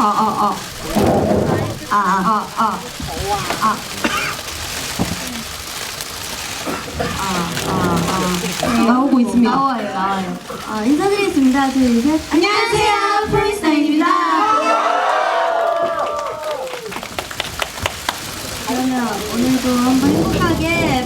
아, 아, 아. 아, 아, 아. 아. 아, 아, 아. 나오고 있습니다. 나와요, 나와요. 아, 인사드리겠습니다. 둘, 셋. 안녕하세요. 프리스타일입니다. 그러면 오늘도 한번 행복하게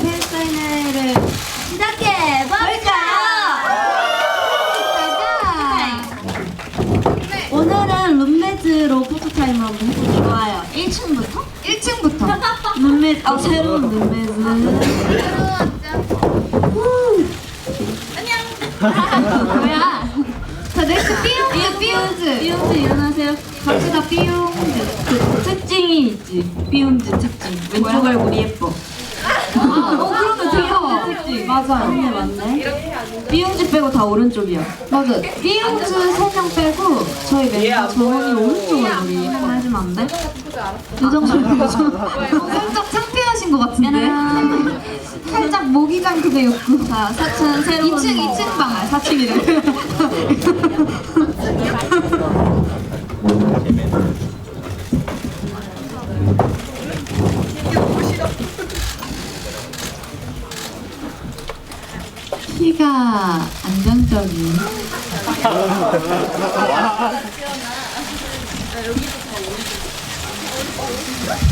룸메, 아, 새로운 룸메즈. 뭐야? 자, 넥스트 삐용즈, 삐용즈. 삐용즈 일어나세요. 갑시다, 삐용즈. 그 특징이 있지. 삐용즈 특징. 왼쪽 얼굴이 예뻐. 아, 어, 그러면 귀여워. 특징. 맞아요. 맞네, 맞네. 삐용즈 빼고 다 오른쪽이야. 맞아. 삐용즈 세 명 빼고 저희 멤버 정원이 오른쪽 얼굴이 예뻐. 해주면 안 돼? 요정 살짝 창피하신 것 같은데? 살짝 모기장 그대였고. 자, 4층 새로운 2층, 2층 방. 아, 4층이래. 키가 안정적인.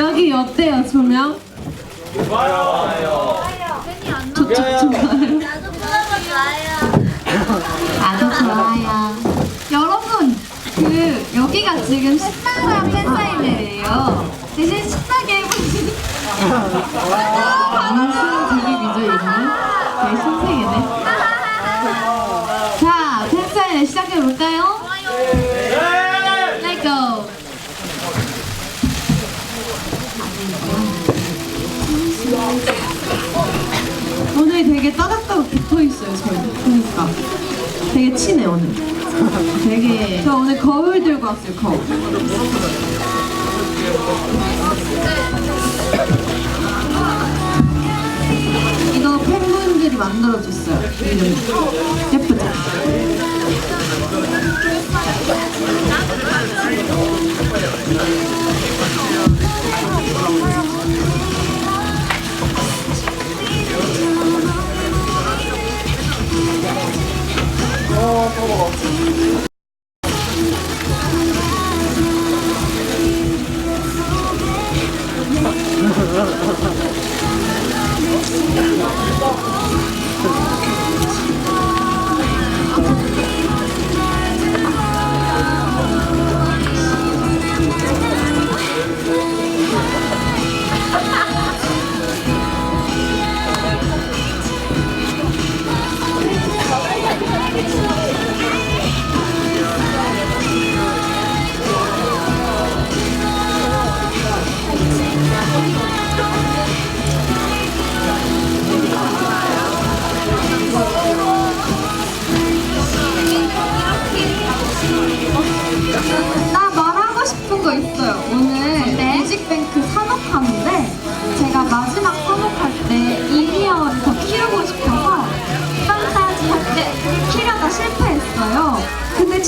여기 어때요, 조명? 좋죠, 좋아요. 나도 좋아요. 아주 좋아요. 여러분, 그 여기가 지금 신나는 팬사인회예요. 대신 신나게 해보시. 방송 드립이죠 이거는? 되게 신세계네. 자, 팬사인회 시작해 볼까요? 되게 따닥따닥 붙어 있어요, 저희. 그러니까 되게 친해 오늘. 되게 저 오늘 거울 들고 왔어요, 거울. 이거 팬분들이 만들어줬어요. 예쁘죠? 나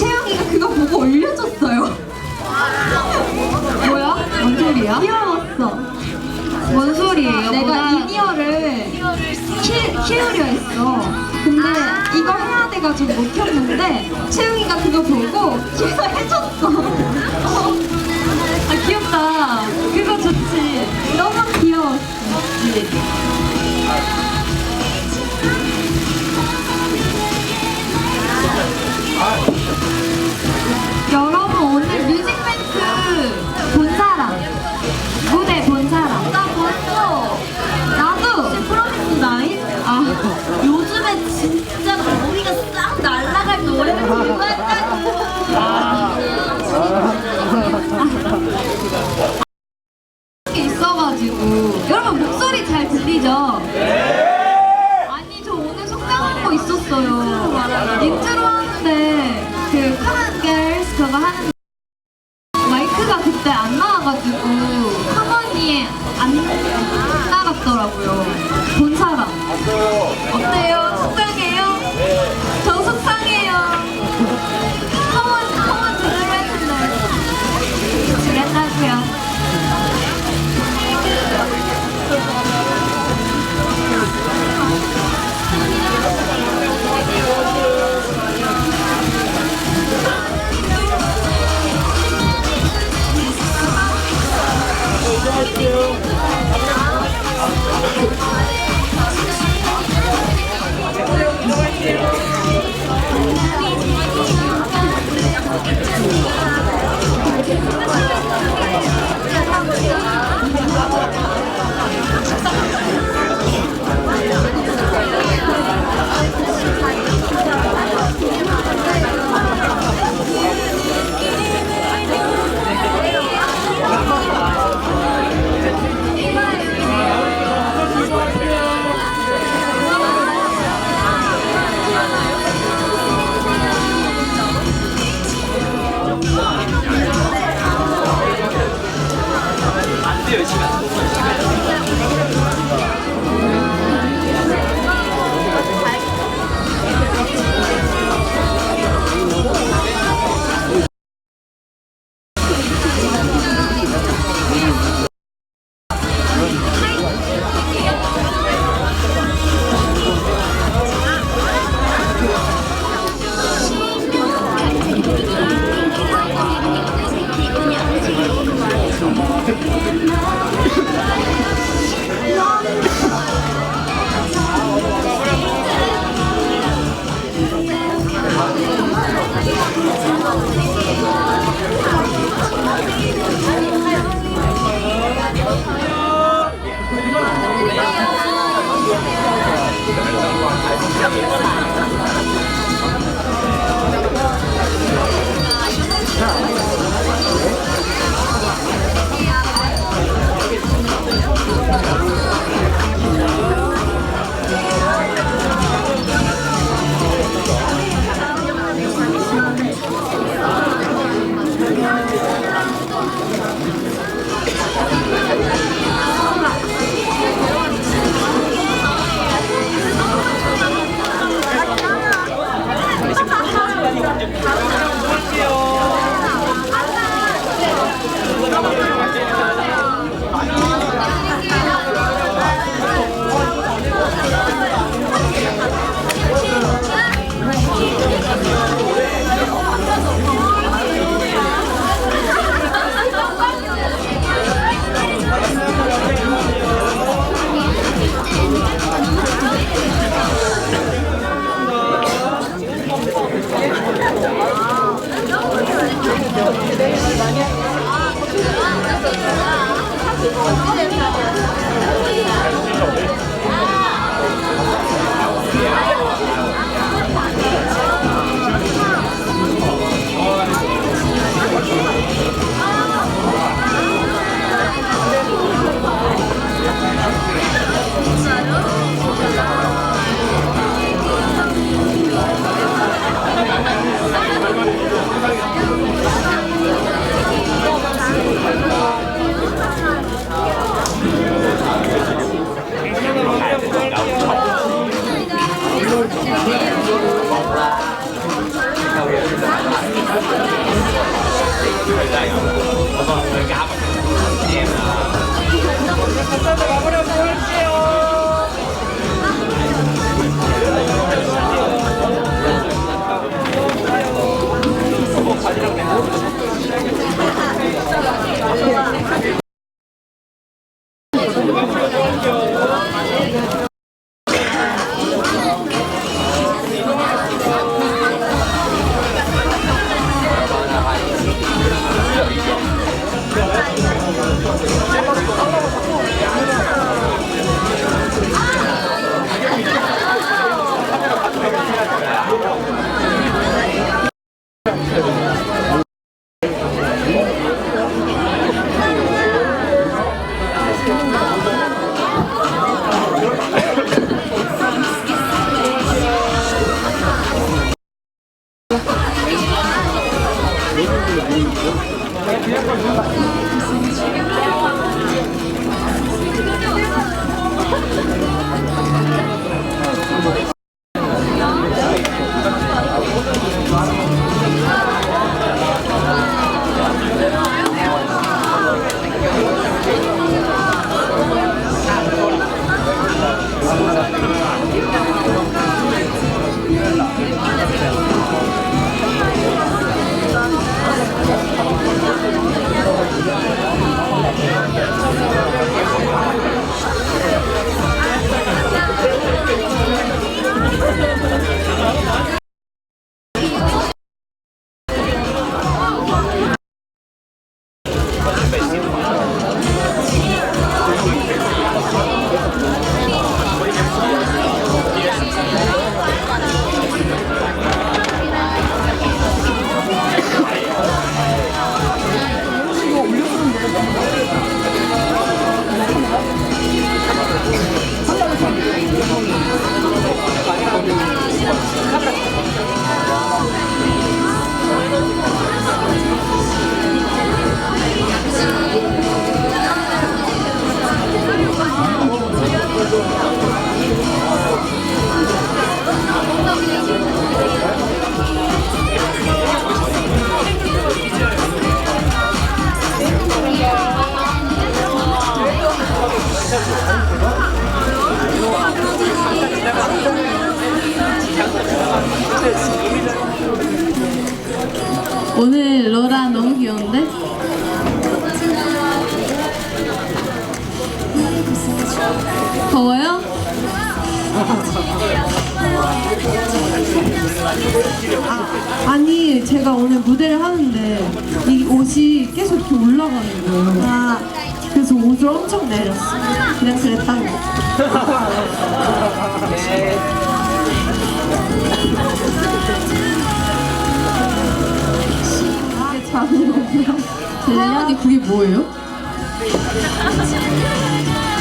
채영이가 그거 보고 올려줬어요. 뭐야? 뭔 소리야? 귀여웠어. 뭔 소리예요? 내가 이니어를 키, 키우려 했어. 근데 이거 해야 돼가지고 못 켰는데 채영이가 그거 보고 키워 해줬어. 어. 이렇게 있어가지고 여러분 목소리 잘 들리죠? 아니 저 오늘 속상한 거 있었어요. 인트로 하는데 그 카란 겔스 그거 하는 마이크가 그때 안 나와가지고 아 니 제가 오늘 무대를 하는데 이 옷이 계속 이렇게 올라가는 거예요. 아, 그래서 옷을 엄청 내렸어. 그냥 그랬다는 거. 이게 오면 혜연이 그게 뭐예요?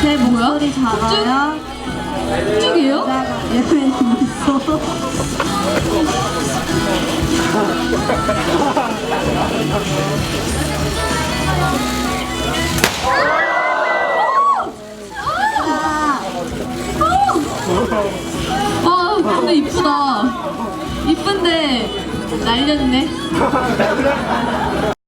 제 목소리 작아요. 쭉이에요? 예쁜 있어. 아 근데 이쁘다. 이쁜데 날렸네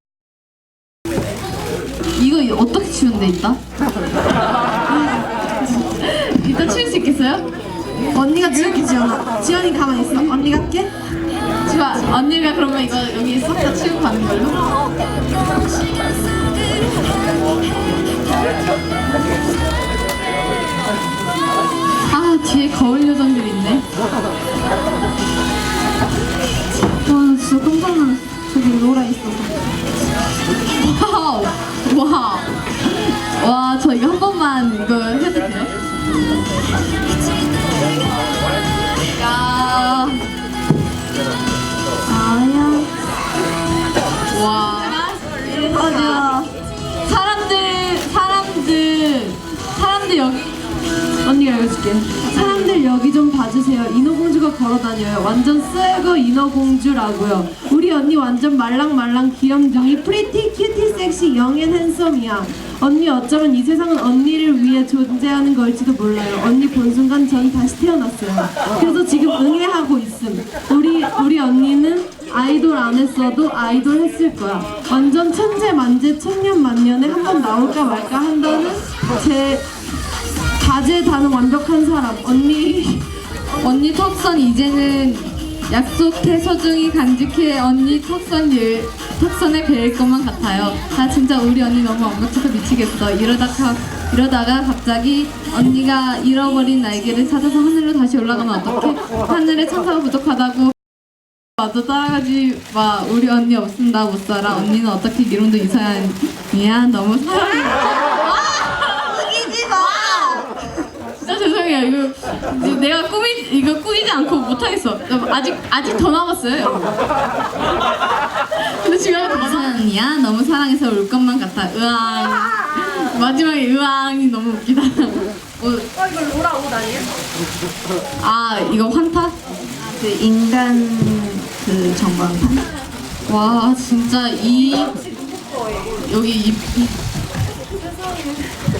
사람들 여기 좀 봐주세요. 인어공주가 걸어다녀요. 완전 쎄거 인어공주라고요. 우리 언니 완전 말랑말랑 귀염둥이 프리티 큐티 섹시 영앤 핸섬이야. 언니 어쩌면 이 세상은 언니를 위해 존재하는 걸지도 몰라요. 언니 본 순간 전 다시 태어났어요. 그래서 지금 응애하고 있음. 우리 우리 언니는 아이돌 안 했어도 아이돌 했을 거야. 완전 천재 만재 천년 만년에 한 번 나올까 말까 한다는 제 다재다능 완벽한 사람 언니 언니 턱선 이제는 약속해 소중히 간직해 언니 턱선 일, 턱선에 배일 것만 같아요. 나 진짜 우리 언니 너무 완벽해서 미치겠어. 이러다가 이러다가 갑자기 언니가 잃어버린 날개를 찾아서 하늘로 다시 올라가면 어떡해? 하늘에 천사가 부족하다고 와도 따라가지 마. 우리 언니 없으면 나못 살아. 언니는 어떻게 미론도 이사야이야 너무 사랑해. 이기지 마. 죄송해요. 이거 이제 내가 꾸미 이거 꾸미지 않고 못하겠어. 아직 아직 더 남았어요. 근데 지금 이사연이야 너무 사랑해서 울 것만 같아. 으앙. 마지막에 으앙이 너무 웃기다. 어, 이거 로라 옷 아니에요? 아 이거 환타? 그 인간 그 전광판. 와 진짜 이 여기 이, 이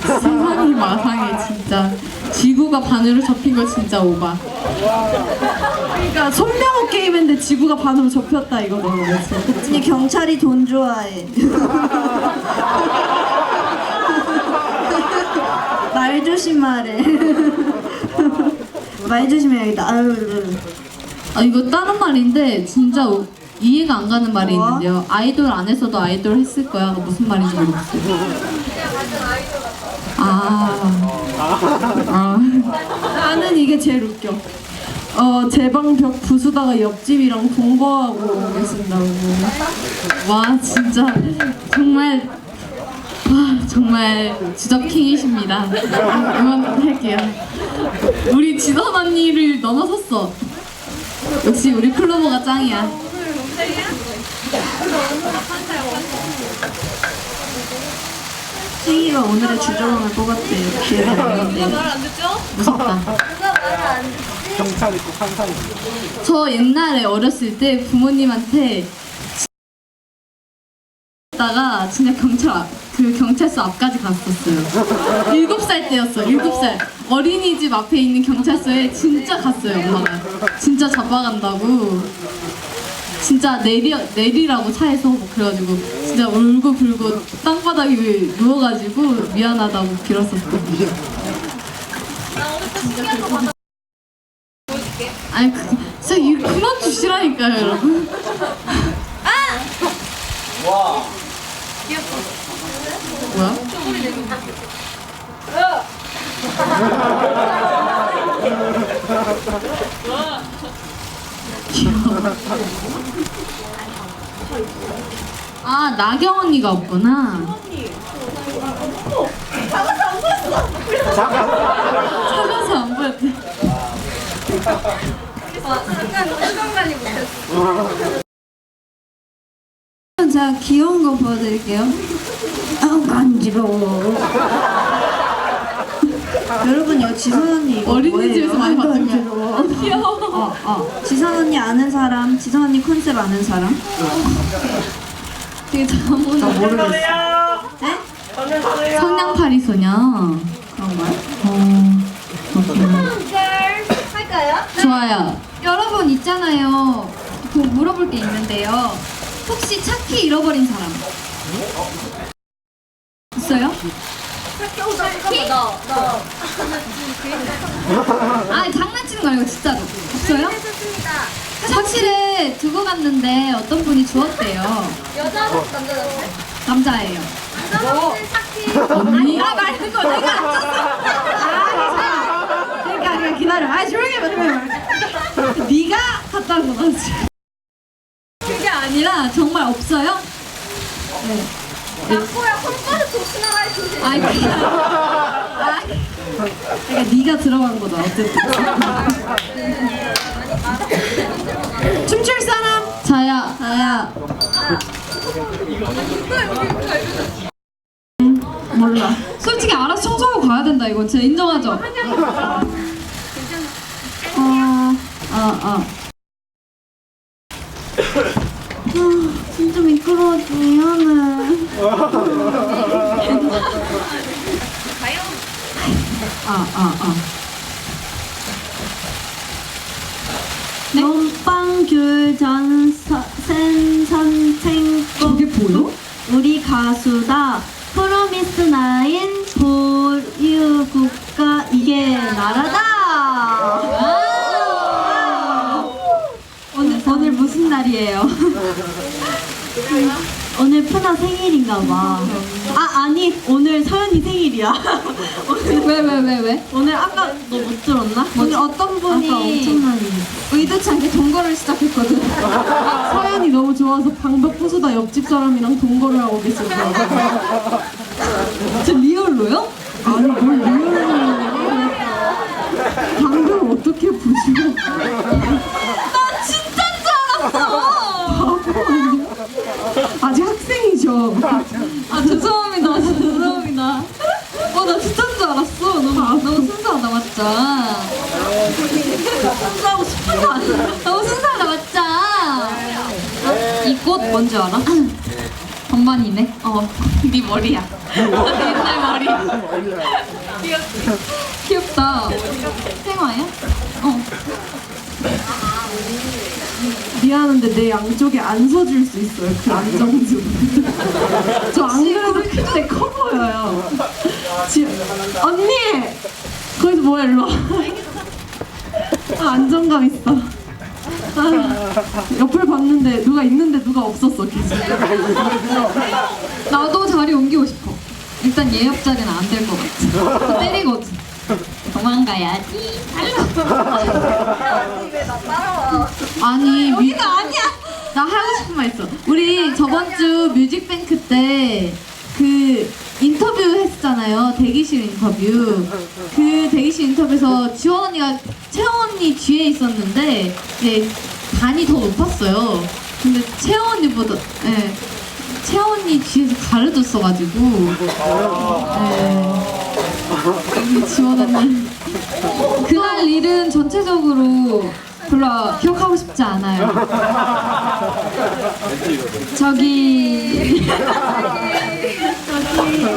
세상이 마상해 진짜 지구가 반으로 접힌 거 진짜 오바. 그러니까 손명호 게임인데 지구가 반으로 접혔다 이거잖아 그치? 언니 경찰이 돈 좋아해. 말 조심하래. 말 조심해야겠다. 아유. 아 이거 다른 말인데 진짜 오- 이해가 안 가는 말이 뭐? 있는데요. 아이돌 안 했어도 아이돌 했을 거야. 무슨 말인지 모르겠어요. 아, 아, 나는 이게 제일 웃겨 어 제 방 벽 부수다가 옆집이랑 동거하고 계신다고 와 진짜 정말 와 정말 주적킹이십니다. 응원할게요. 우리 지선 언니를 넘어섰어. 역시 우리 클로버가 짱이야. 승희가 오늘의 주정을 뽑았대요. 기회가 없는데. 무섭다. 경찰 있고 판사 있고 저 옛날에 어렸을 때 부모님한테 다가 진짜 경찰 앞, 그 경찰서 앞까지 갔었어요. 일곱 살 때였어. 일곱 살 어린이집 앞에 있는 경찰서에 진짜 갔어요. 엄마가 진짜 잡아간다고. 진짜 내리 내리라고 차에서 뭐 그래가지고 진짜 울고 불고 땅바닥에 누워가지고 미안하다고 빌었었어. 아니 그, 진짜 이거 그만 주시라니까요 여러분 아! 뭐야? 아 나경 언니가 없구나. 작아서 안 보였대. 제가 귀여운 거 보여드릴게요. 아우 간지러워. 여러분 이거 지선 언니 이거 어린이집에서 많이 뭐예요? 봤던 간지러워. 귀여워. 어, 어. 지선 언니 아는 사람, 지선 언니 컨셉 아는 사람. 되게 나 모르겠어. 네? 성냥팔이 소녀. 그런가요? 어. 할까요? 좋아요. 여러분 있잖아요. 뭐 물어볼 게 있는데요. 혹시 차키 잃어버린 사람? 있어요? 차키? 아니 장난치는 거 아니고 진짜로 없어요? 차키를 두고 갔는데 어떤 분이 주었대요. 여자분 남자분 남자예요. 남자분은 차키 아니 아 말고 내가 안. 아 그러니까 그냥 기다려. 아 조용히 해 조용히 해. 네가 갔다 온 거다 지금. 그게 아니라 정말 없어요? 나코야 손바닥 조심하라 조심 아이 아, 그러니까 네가 들어간 거다 어쨌든. 춤출 사람 자야. 나야. 몰라. 솔직히 알아서 청소하고 가야 된다 이건 진짜 인정하죠? 어, 아, 아 미끄러워서 미안해. 아, 아, 아. 몸빵귤 전센 선생 저게 보여? 우리 가수다 프로미스 나인 보유 국가 이게 나라다 오늘 오늘 무슨 날이에요? 오늘 푸나 생일인가 봐. 아 아니 오늘 서연이 생일이야. 오늘 왜, 왜, 왜, 왜? 오늘 아까 너 못 들었나? 오늘 어떤 분이 엄청난 의도치 않게 동거를 시작했거든. 서연이 너무 좋아서 방벽 부수다 옆집 사람이랑 동거를 하고 계셨어요. 저 리얼로요? 아니 뭘 리얼로 방벽 어떻게 부시고 나 진짜 줄 알았어! 바보 아니야? 아직 학생이죠. 아, 죄송합니다. 진짜 죄송합니다. 어, 나 진짜인 줄 알았어. 너무, 너무 순수하다, 맞자. 순수하고 싶은 거 아니야? 너무 순수하다, 맞자. 이꽃 뭔지 알아? 건반이네. 어, 네 머리야. 옛날 머리. 귀엽- 귀엽다. 생화야? 어. 미안한데 내 양쪽에 안 서줄 수 있어요. 그 안정 좀. 저안 그래도 큰데 커 보여요. 지, 언니! 거기서 뭐야 일로 와. 아, 안정감 있어. 아, 옆을 봤는데 누가 있는데 누가 없었어 계속. 나도 자리 옮기고 싶어. 일단 예약 자리는 안 될 것 같아. 때리거든. 도망가야지. 아니 여기가 아니야. 나 하고 싶은 말 있어. 우리 저번 주 뮤직뱅크 때 그 인터뷰 했잖아요. 대기실 인터뷰. 그 대기실 인터뷰에서 지원 언니가 채원 언니 뒤에 있었는데 이제 반이 더 높았어요. 근데 채원 언니보다 예. 채원 언니 뒤에서 가려줬어가지고 네. 여기 지원 언니 그날 일은 전체적으로 별로 기억하고 싶지 않아요. 저기 저기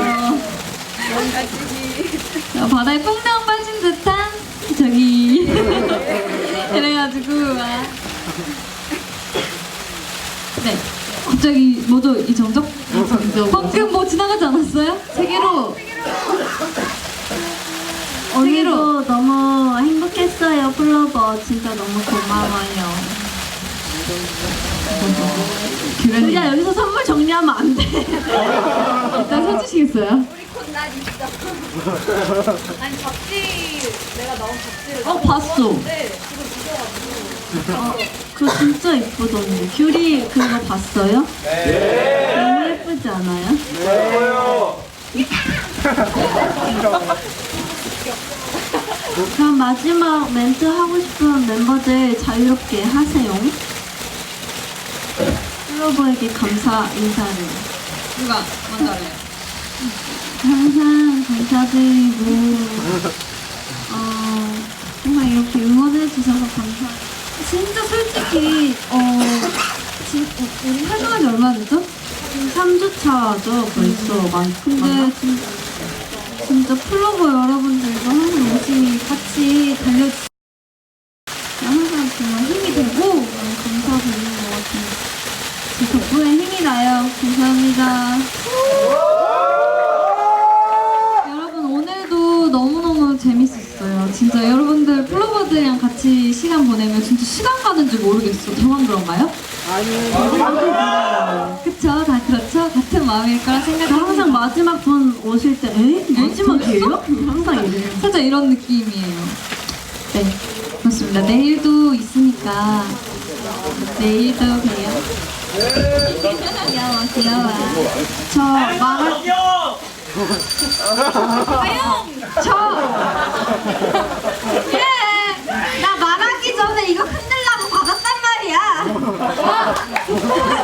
어, 바다에 뽕당 빠진 듯한 저기 이래가지고 아. 네 갑자기 뭐죠 이 정적? 이 정적 방금 뭐 지나가지 않았어요? 세계로 오늘도 너무 행복했어요 플로버 진짜 너무 고마워요. 규현이 우리야 여기서 선물 정리하면 안 돼. 일단 서주시겠어요? 난 있어. 아니 잡지 내가 나온 잡지를 어 봤어. 네 그거 진짜 예쁘던데. 귤이 그거 봤어요? 네. 너무 예쁘지 않아요? 그럼 마지막 멘트 하고 싶은 멤버들 자유롭게 하세요. 플로버에게 감사 인사를. 누가 먼저 할래요? 항상 감사드리고 어, 정말 이렇게 응원해 주셔서 감사. 진짜 솔직히 어, 진, 어, 우리 활동한 지 얼마나 됐죠? 3주 차죠 벌써 많. 근데 진짜, 진짜 플로버 여러분 들도 항상 열심히 같이 달려주시고 항상 정말 힘이 되고 너무 감사드리는 것 같아요. 제 덕분에 힘이 나요. 감사합니다. 여러분 오늘도 너무너무 재밌었어요. 진짜 여러분들 플로버들이랑 같이 시간 보내면 진짜 시간 가는 줄 모르겠어. 저만 그런가요? 아니요. 그쵸, 다 그렇죠. 같은 마음일 거라 저 생각합니다. 마지막 분 오실 때, 에? 마지막이에요? 항상 이래요. 살짝 이런 느낌이에요. 네, 그렇습니다. 내일도 있으니까 내일도 봬요. 귀여워, 귀여워. 저 말할 저 예! 나 말하기 전에 이거 흔들라고 받았단 말이야. 어,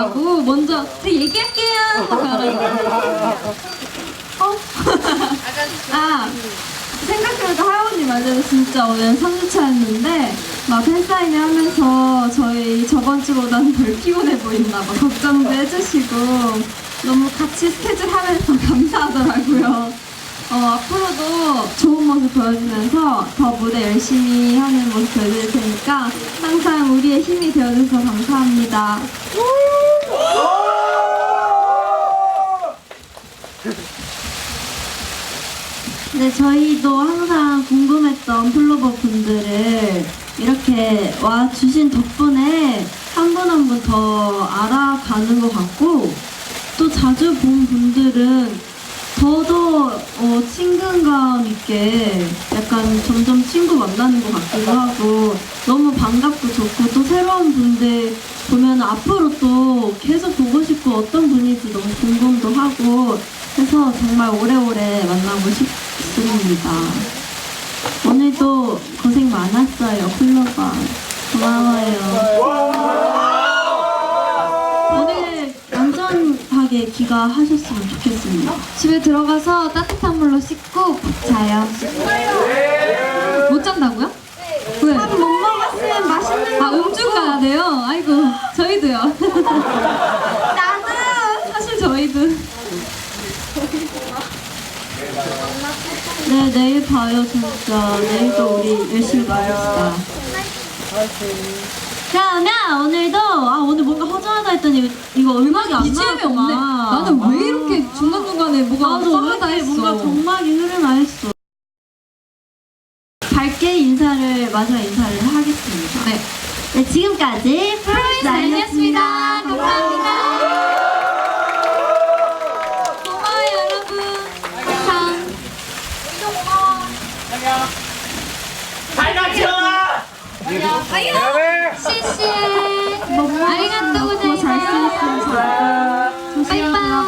안 들린다고 먼저 네, 얘기할게요. 하고. 어? 아. 생각해보니까 하영 언니 말대로 진짜 오늘 3주차였는데 막 팬사인회 하면서 저희 저번 주보다는 덜 피곤해 보였나 봐 걱정도 해주시고 너무 같이 스케줄 하면서 감사하더라고요 어, 앞으로도 좋은 모습 보여주면서 더 무대 열심히 하는 모습 보여드릴 테니까 항상 우리의 힘이 되어줘서 감사합니다. 네, 저희도 항상 궁금했던 플로버 분들을 이렇게 와 주신 덕분에 한 분 한 분 더 알아가는 것 같고 또 자주 본 분들은 더더 어, 친근감 있게 약간 점점 친구 만나는 것 같기도 하고 너무 반갑고 좋고 또 새로운 분들 보면 앞으로 또 계속 보고 싶고 어떤 분인지 너무 궁금도 하고 해서 정말 오래오래 만나고 싶습니다. 오늘도 고생 많았어요, 플로바. 고마워요. 귀가하셨으면 좋겠습니다. 집에 들어가서 따뜻한 물로 씻고 푹 자요. 못 잔다고요? 왜? 밥 못 먹었으면 맛있는 아, 음주 가야 돼요? 아이고, 저희도요. 나도! 사실 저희도. 네, 내일 봐요, 진짜. 내일도 우리 열심히 놀읍시다. 그러면 오늘도, 아, 오늘 뭔가 허전하다 했더니 이거 음악이 안 BGM이 나왔구나. 없네. 나는 왜 이렇게 중간중간에 뭐가 나도 이렇게 했어. 뭔가 정막이 흐르나 했어. 밝게 인사를, 마지막 인사를 하겠습니다. 네. 네, 지금까지 프로미스 나인이었습니다. 감사합니다. 시시. 아리가또 고자이마스. 바이바이.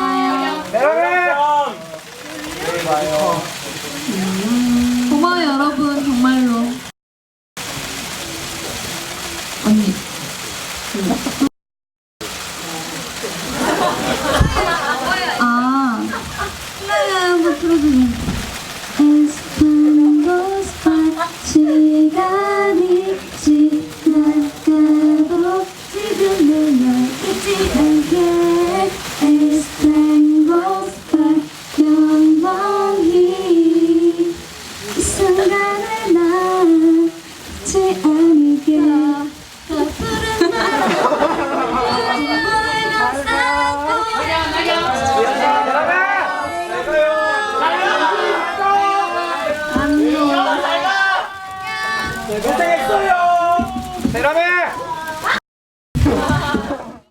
고마워요, 여러분. 정말로. 언니.